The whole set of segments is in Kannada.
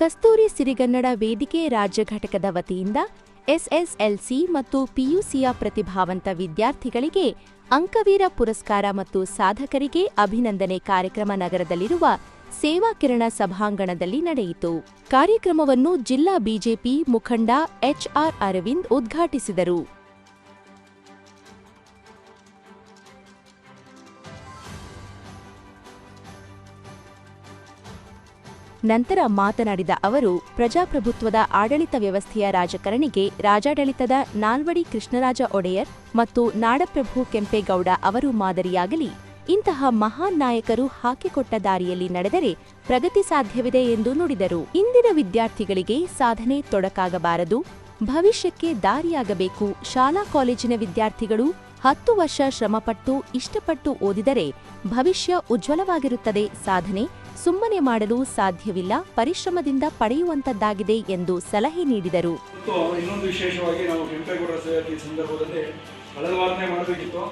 ಕಸ್ತೂರಿ ಸಿರಿಗನ್ನಡ ವೇದಿಕೆ ರಾಜ್ಯ ಘಟಕದ ವತಿಯಿಂದ ಎಸ್ಎಸ್ಎಲ್ಸಿ ಮತ್ತು ಪಿಯುಸಿಯ ಪ್ರತಿಭಾವಂತ ವಿದ್ಯಾರ್ಥಿಗಳಿಗೆ ಅಂಕವೀರ ಪುರಸ್ಕಾರ ಮತ್ತು ಸಾಧಕರಿಗೆ ಅಭಿನಂದನೆ ಕಾರ್ಯಕ್ರಮ ನಗರದಲ್ಲಿರುವ ಸೇವಾ ಕಿರಣ ಸಭಾಂಗಣದಲ್ಲಿ ನಡೆಯಿತು. ಕಾರ್ಯಕ್ರಮವನ್ನು ಜಿಲ್ಲಾ ಬಿಜೆಪಿ ಮುಖಂಡ ಎಚ್ಆರ್ ಅರವಿಂದ್ ಉದ್ಘಾಟಿಸಿದರು. ನಂತರ ಮಾತನಾಡಿದ ಅವರು, ಪ್ರಜಾಪ್ರಭುತ್ವದ ಆಡಳಿತ ವ್ಯವಸ್ಥೆಯ ರಾಜಕಾರಣಿಗೆ ರಾಜಾಡಳಿತದ ನಾಲ್ವಡಿ ಕೃಷ್ಣರಾಜ ಒಡೆಯರ್ ಮತ್ತು ನಾಡಪ್ರಭು ಕೆಂಪೇಗೌಡ ಅವರು ಮಾದರಿಯಾಗಲಿ. ಇಂತಹ ಮಹಾನ್ ನಾಯಕರು ಹಾಕಿಕೊಟ್ಟ ದಾರಿಯಲ್ಲಿ ನಡೆದರೆ ಪ್ರಗತಿ ಸಾಧ್ಯವಿದೆ ಎಂದು ನುಡಿದರು. ಇಂದಿನ ವಿದ್ಯಾರ್ಥಿಗಳಿಗೆ ಸಾಧನೆ ತೊಡಕಾಗಬಾರದು. ಭವಿಷ್ಯಕ್ಕೆ ದಾರಿಯಾಗಬೇಕು. ಶಾಲಾ ಕಾಲೇಜಿನ ವಿದ್ಯಾರ್ಥಿಗಳು ಹತ್ತು ವರ್ಷ ಶ್ರಮಪಟ್ಟು ಇಷ್ಟಪಟ್ಟು ಓದಿದರೆ ಭವಿಷ್ಯ ಉಜ್ವಲವಾಗಿರುತ್ತದೆ. ಸಾಧನೆ ಸುಮ್ಮನೆ ಮಾಡಲು ಸಾಧ್ಯವಿಲ್ಲ, ಪರಿಶ್ರಮದಿಂದ ಪಡೆಯುವಂತದ್ದಾಗಿದೆ ಎಂದು ಸಲಹೆ ನೀಡಿದರು. ಇನ್ನೊಂದು ವಿಶೇಷವಾಗಿ ನಾವು ಕೆಂಪೇಗೌಡರ ಸೇವಕಿ ಸಂದರ್ಭದಲ್ಲಿ ಕಳೆದ ವಾರನೇ ಮಾಡಬೇಕಿತ್ತು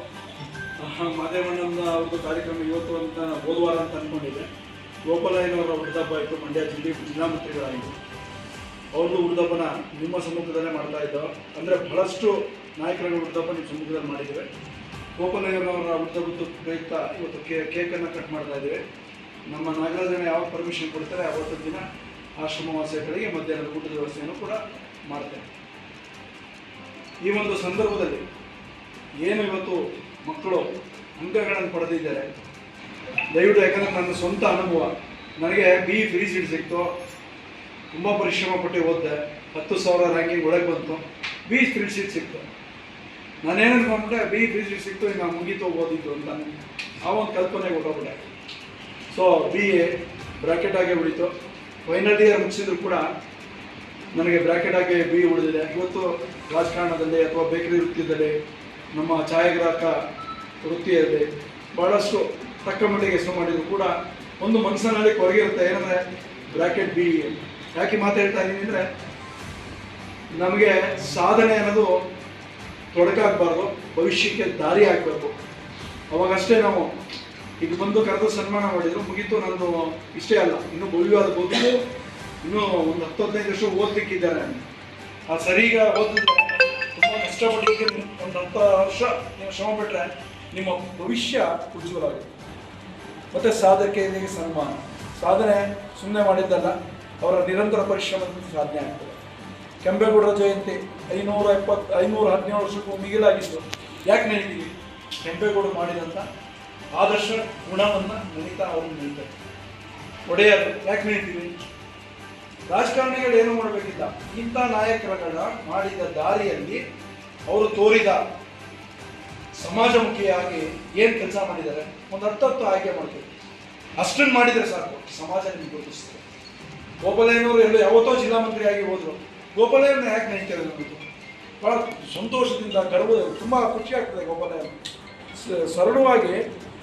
ಮಾದೇವಣ್ಣನ ಅವ್ರದ್ದು ಕಾರ್ಯಕ್ರಮ ಇವತ್ತು ಅಂತ ಹೋದವಾರ ಅಂತ ಅಂದ್ಕೊಂಡಿದ್ದೆ ಗೋಪಾಲಯ್ಯನವರ ಹುಡುದಬ್ಬ ಇತ್ತು, ಮಂಡ್ಯ ಜಿಲ್ಲೆ ಜಿಲ್ಲಾ ಮಂತ್ರಿಗಳಾಗಿತ್ತು ಅವ್ರದ್ದು ಹುಟ್ಟದಬ್ಬನ ನಿಮ್ಮ ಸಮ್ಮುಖದಲ್ಲೇ ಮಾಡ್ತಾ ಇದ್ದೋ, ಅಂದರೆ ಬಹಳಷ್ಟು ನಾಯಕರ ಹುಡುದಬ್ಬ ನಿಮ್ಮ ಸಮ್ಮುಖದಲ್ಲಿ ಮಾಡಿದ್ದೇವೆ. ಗೋಪಾಲಯ್ಯನವರ ಹುಟ್ಟದಬ್ಬದ ಪ್ರಯುಕ್ತ ಇವತ್ತು ಕೇಕನ್ನು ಕಟ್ ಮಾಡ್ತಾ ಇದ್ದೇವೆ. ನಮ್ಮ ನಾಗರಾಜನ ಯಾವ ಪರ್ಮಿಷನ್ ಕೊಡ್ತಾರೆ, ಅವತ್ತು ದಿನ ಆಶ್ರಮವಾಸಿಗಳಿಗೆ ಮಧ್ಯಾಹ್ನದ ಊಟದ ವ್ಯವಸ್ಥೆಯನ್ನು ಕೂಡ ಮಾಡ್ತೇವೆ ಈ ಒಂದು ಸಂದರ್ಭದಲ್ಲಿ ಏನು ಇವತ್ತು ಮಕ್ಕಳು ಅಂಕಗಳನ್ನು ಪಡೆದಿದ್ದಾರೆ, ದಯವಿಟ್ಟು ಯಾಕಂದರೆ ನನ್ನ ಸ್ವಂತ ಅನುಭವ, ನನಗೆ ಬಿ ಫ್ರೀ ಸೀಟ್ ಸಿಕ್ತು. ತುಂಬ ಪರಿಶ್ರಮ ಪಟ್ಟು ಓದಿದೆ. ಹತ್ತು ಸಾವಿರ ರ್ಯಾಂಕಿಂಗ್ ಒಳಗೆ ಬಂತು. ಬಿ ಫ್ರೀ ಸೀಟ್ ಸಿಕ್ತು. ನಾನೇನು ಅಂದ್ಕೊಂಡ್ರೆ ಬಿ ಫ್ರೀ ಸೀಟ್ ಸಿಕ್ತು ಈಗ ಮುಗೀತು ಓದಿದ್ದು ಅಂತ. ಆ ಒಂದು ಕಲ್ಪನೆ ಹೊಟ್ಟೋಗ್ಬಿಟ್ಟೆ ಸೊ ಬಿ ಎ ಬ್ರಾಕೆಟ್ ಆಗೇ ಉಳಿತು. ಫೈನಲ್ ಇಯರ್ ಮುಗಿಸಿದ್ರು ಕೂಡ ನನಗೆ ಬ್ರಾಕೆಟ್ ಆಗಿ ಬಿ ಉಳಿದಿದೆ. ಇವತ್ತು ರಾಜಕಾರಣದಲ್ಲಿ ಅಥವಾ ಬೇಕರಿ ವೃತ್ತಿಯಲ್ಲಿ ನಮ್ಮ ಛಾಯಾಗ್ರಾಹಕ ವೃತ್ತಿಯಲ್ಲಿ ಭಾಳಷ್ಟು ತಕ್ಕ ಮಟ್ಟಿಗೆ ಹೆಸರು ಮಾಡಿದ್ರು ಕೂಡ ಒಂದು ಮನಸ್ಸಿನಲ್ಲಿ ಕೊರಗಿರುತ್ತೆ ಏನಂದರೆ ಬ್ರ್ಯಾಕೆಟ್ ಬಿ ಯಾಕೆ ಮಾತಾಡ್ತಾ ಇದ್ದೀನಿ ಅಂದರೆ ನಮಗೆ ಸಾಧನೆ ಅನ್ನೋದು ತೊಡಕಾಗಬಾರ್ದು, ಭವಿಷ್ಯಕ್ಕೆ ದಾರಿ ಆಗಬೇಕು ಅವಾಗಷ್ಟೇ ನಾವು ಈಗ ಬಂದು ಕರೆದು ಸನ್ಮಾನ ಮಾಡಿದ್ರು ಮುಗೀತು ನಾನು ಇಷ್ಟೇ ಅಲ್ಲ. ಇನ್ನು ಭವ್ಯವಾದ ಬದುಕು ಇನ್ನೂ ಒಂದು ಹತ್ತು ಹದಿನೈದು ವರ್ಷ ಓದ್ಲಿಕ್ಕಿದ್ದಾರೆ. ಆ ಸರಿಗ ಓದಿದ್ರೆ ತುಂಬ ಕಷ್ಟಪಟ್ಟು ಒಂದು ಹತ್ತು ವರ್ಷ ನೀವು ಶ್ರಮ ಬಿಟ್ಟರೆ ನಿಮ್ಮ ಭವಿಷ್ಯ ಉಜ್ವಲವಾಗುತ್ತೆ. ಮತ್ತೆ ಸಾಧಕರಿಗೆ ಸನ್ಮಾನ. ಸಾಧನೆ ಸುಮ್ಮನೆ ಮಾಡಿದ್ದಲ್ಲ, ಅವರ ನಿರಂತರ ಪರಿಶ್ರಮದಿಂದ ಸಾಧನೆ ಆಗ್ತದೆ. ಕೆಂಪೇಗೌಡರ ಜಯಂತಿ ಐನೂರ ಎಪ್ಪತ್ತು ಐನೂರ ಹದಿನೇಳು ವರ್ಷಕ್ಕೂ ಮಿಗಿಲಾಗಿತ್ತು. ಯಾಕೆ ನಡೀತೀವಿ ಕೆಂಪೇಗೌಡರು ಮಾಡಿದಂಥ ಆದರ್ಶ ಗುಣವನ್ನು ನೆನೀತಾ ಅವರು ನೆನೀತಾರೆ ಒಡೆಯರು, ಯಾಕೆ ನಡೀತೀವಿ ರಾಜಕಾರಣಿಗಳು ಏನು ಮಾಡಬೇಕಿಲ್ಲ. ಇಂಥ ನಾಯಕರುಗಳ ಮಾಡಿದ ದಾರಿಯಲ್ಲಿ ಅವರು ತೋರಿದ ಸಮಾಜಮುಖಿಯಾಗಿ ಏನು ಕೆಲಸ ಮಾಡಿದ್ದಾರೆ? ಒಂದು ಹತ್ತತ್ತು ಆಯ್ಕೆ ಮಾಡ್ತೀವಿ. ಅಷ್ಟನ್ನು ಮಾಡಿದರೆ ಸಾಕು. ಸಮಾಜ ನಿಮ್ಗೆ ಗುರುತಿಸ್ತದೆ ಗೋಪಾಲಯ್ಯನವರು ಎಲ್ಲೋ ಯಾವತ್ತೋ ಜಿಲ್ಲಾ ಮಂತ್ರಿಯಾಗಿ ಹೋದರು. ಗೋಪಾಲಯ್ಯನ ಯಾಕೆ ನಡೀತಾರೆ ನಮಗೆ? ಭಾಳ ಸಂತೋಷದಿಂದ ಗರ್ವ, ತುಂಬ ಖುಷಿ ಆಗ್ತದೆ ಗೋಪಾಲಯ್ಯ ಸರಳವಾಗಿ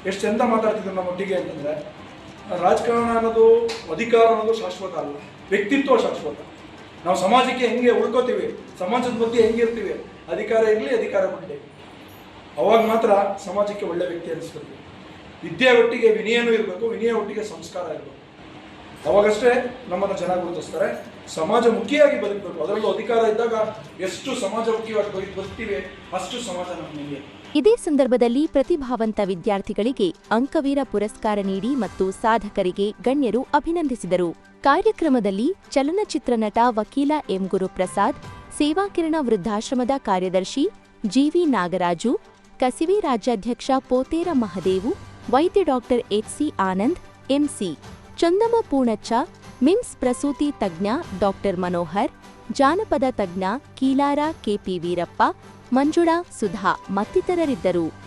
ಎಷ್ಟು ಚಂದ ಮಾತಾಡ್ತಿದ್ರು ನಮ್ಮ ಒಟ್ಟಿಗೆ ಅಂತಂದರೆ, ರಾಜಕಾರಣ ಅನ್ನೋದು ಅಧಿಕಾರ ಅನ್ನೋದು ಶಾಶ್ವತ ಅಲ್ಲ. ವ್ಯಕ್ತಿತ್ವ ಶಾಶ್ವತ. ನಾವು ಸಮಾಜಕ್ಕೆ ಹೆಂಗೆ ಉಳ್ಕೋತೀವಿ, ಸಮಾಜದ ಬಗ್ಗೆ ಹೆಂಗಿರ್ತೀವಿ ಅಧಿಕಾರ ಇರಲಿ, ಅಧಿಕಾರ ಬಿಡಲಿ ಅವಾಗ ಮಾತ್ರ ಸಮಾಜಕ್ಕೆ ಒಳ್ಳೆ ವ್ಯಕ್ತಿ ಅನಿಸ್ಬೇಕು. ವಿದ್ಯೆ ಒಟ್ಟಿಗೆ ವಿನಯನೂ ಇರಬೇಕು ವಿನಯ ಒಟ್ಟಿಗೆ ಸಂಸ್ಕಾರ ಇರಬೇಕು. ಅವಾಗಷ್ಟೇ ನಮ್ಮನ್ನು ಜನ ಗುರುತಿಸ್ತಾರೆ. ಸಮಾಜಮುಖಿಯಾಗಿ ಬದುಕಬೇಕು. ಅದರಲ್ಲೂ ಅಧಿಕಾರ ಇದ್ದಾಗ ಎಷ್ಟು ಸಮಾಜಮುಖಿಯಾಗಿ ಮುಖ್ಯವಾಗಿ ಬದುಕ್ತೀವಿ ಅಷ್ಟು ಸಮಾಜ ನಮ್ಮ ನೆಲೆಯ ಇದೇ ಸಂದರ್ಭದಲ್ಲಿ ಪ್ರತಿಭಾವಂತ ವಿದ್ಯಾರ್ಥಿಗಳಿಗೆ ಅಂಕವೀರ ಪುರಸ್ಕಾರ ನೀಡಿ ಮತ್ತು ಸಾಧಕರಿಗೆ ಗಣ್ಯರು ಅಭಿನಂದಿಸಿದರು. ಕಾರ್ಯಕ್ರಮದಲ್ಲಿ ಚಲನಚಿತ್ರ ನಟ ವಕೀಲ ಎಂ ಗುರುಪ್ರಸಾದ್ ಸೇವಾಕಿರಣ ವೃದ್ಧಾಶ್ರಮದ ಕಾರ್ಯದರ್ಶಿ ಜಿವಿ ನಾಗರಾಜು, ಕಸಿವಿ ರಾಜ್ಯಾಧ್ಯಕ್ಷ ಪೋತೇರ ಮಹದೇವು, ವೈದ್ಯ doctor HC Anand MC Chandama Poonacha, MIMS ಪ್ರಸೂತಿ ತಜ್ಞ ಡಾಕ್ಟರ್ ಮನೋಹರ್, ಜಾನಪದ ತಜ್ಞ ಕೀಲಾರ ಕೆಪಿ ವೀರಪ್ಪ, ಮಂಜುಳಾ ಸುಧಾ ಮತ್ತಿತರರಿದ್ದರು.